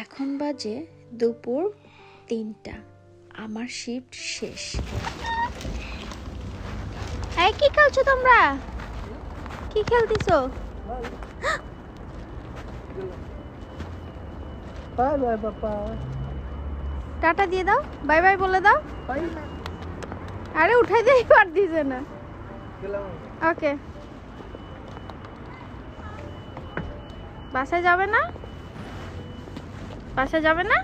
এখন বাজে দুপুর তিনটা। আমার শিফট শেষ। এই কি খেলছো তোমরা? কি খেলতেছো. টাটা দিয়ে দাও বাই বাই বলে দাও। আরে উঠাই দিই পার দিছে না ওকে। বাসায় যাবে না? বাসায় যাবে না?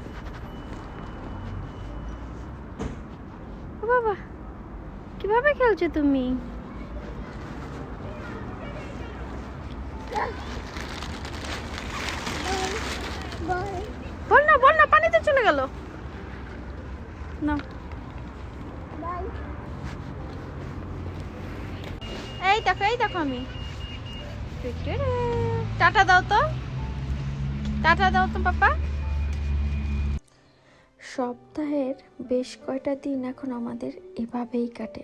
বাবা, কীভাবে খেলছো তুমি? বল না বল না, পানিতে চলে গেল। না। এই দেখো এই দেখো আমি। টাটা দাও তো। টাটা দাও তো, পাপা। সপ্তাহের বেশ কয়টা দিন এখন আমাদের এভাবেই কাটে।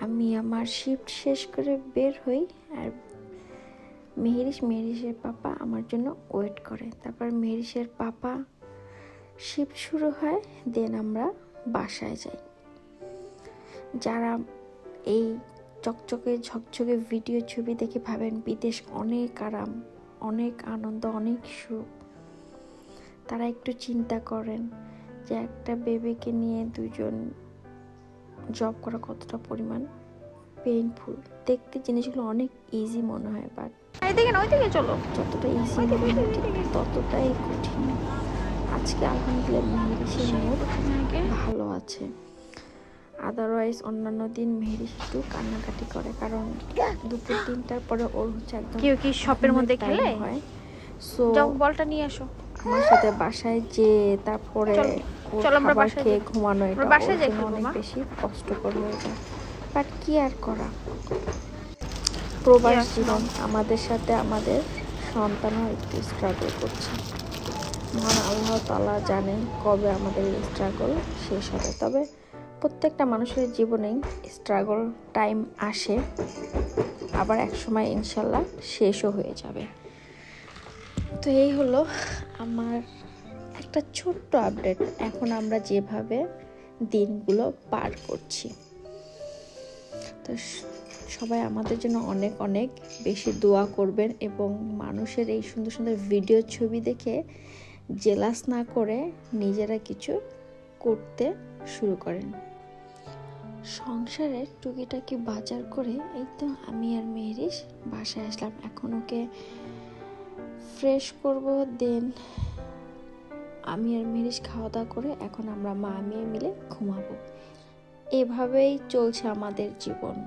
আমি আমার শিফট শেষ করে বের হই আর মেহেরিস মেহেরিসের পাপা আমার জন্য ওয়েট করে। তারপর মেহেরিসের পাপা শিফট শুরু হয় দেন আমরা বাসায় যাই। যারা এই চকচকে, ঝকঝকে ভিডিও ছবি দেখে ভাবেন বিদেশ অনেক আরাম, অনেক আনন্দ, অনেক সুখ। তারা একটু চিন্তা করেন যে একটা বেবিকে নিয়ে দুজন জব করা কতটা পরিমাণ পেইনফুল দেখতে জিনিসগুলো অনেক ইজি মনে হয় বাট এইদিকে না ওইদিকে চলো। যতটা ইজি মনে হয় ততটাই কঠিন। আজকে আলহামদুলিল্লাহ মেহেরিসের মুড ভালো আছে। আদারওয়াইজ অন্যান্য দিন মেহেরিস একটু কান্নাকাটি করে কারণ দুপুর তিনটার পরে ওর হচ্ছে একদম কেউ কি শপের মধ্যে খেলে? হয়। সো বলটা নিয়ে আসো আমার সাথে বাসায় যে তারপরে চলো, আমরা বাসায় খেয়ে ঘুমানো এটা বাসায় যাই অনেক বেশি কষ্টকর হয়ে যায় বাট কি আর করা? প্রবাস জীবন আমাদের সাথে আমাদের সন্তানও একটু স্ট্রাগল করছে। মহান আল্লাহ তালা জানেন কবে আমাদের এই স্ট্রাগল শেষ হবে। তবে প্রত্যেকটা মানুষের জীবনেই স্ট্রাগল টাইম আসে আবার এক সময় ইনশাল্লাহ শেষও হয়ে যাবে। তো এই হলো আমার একটা ছোট্ট আপডেট এখন আমরা যেভাবে দিনগুলো পার করছি। তো সবাই আমাদের জন্য অনেক অনেক বেশি দোয়া করবেন এবং মানুষের এই সুন্দর সুন্দর ভিডিও ছবি দেখে জেলাস না করে নিজেরা কিছু করতে শুরু করেন। সংসারের টুকিটাকি বাজার করে এই তো আমি আর মেহরিস বাসায় আসলাম। এখন ওকে ফ্রেশ করব দেন আমি আর মিরিশ খাওয়া দাওয়া করে এখন আমরা মা মেয়ে মিলে ঘুমাবো। এভাবেই চলছে আমাদের জীবন।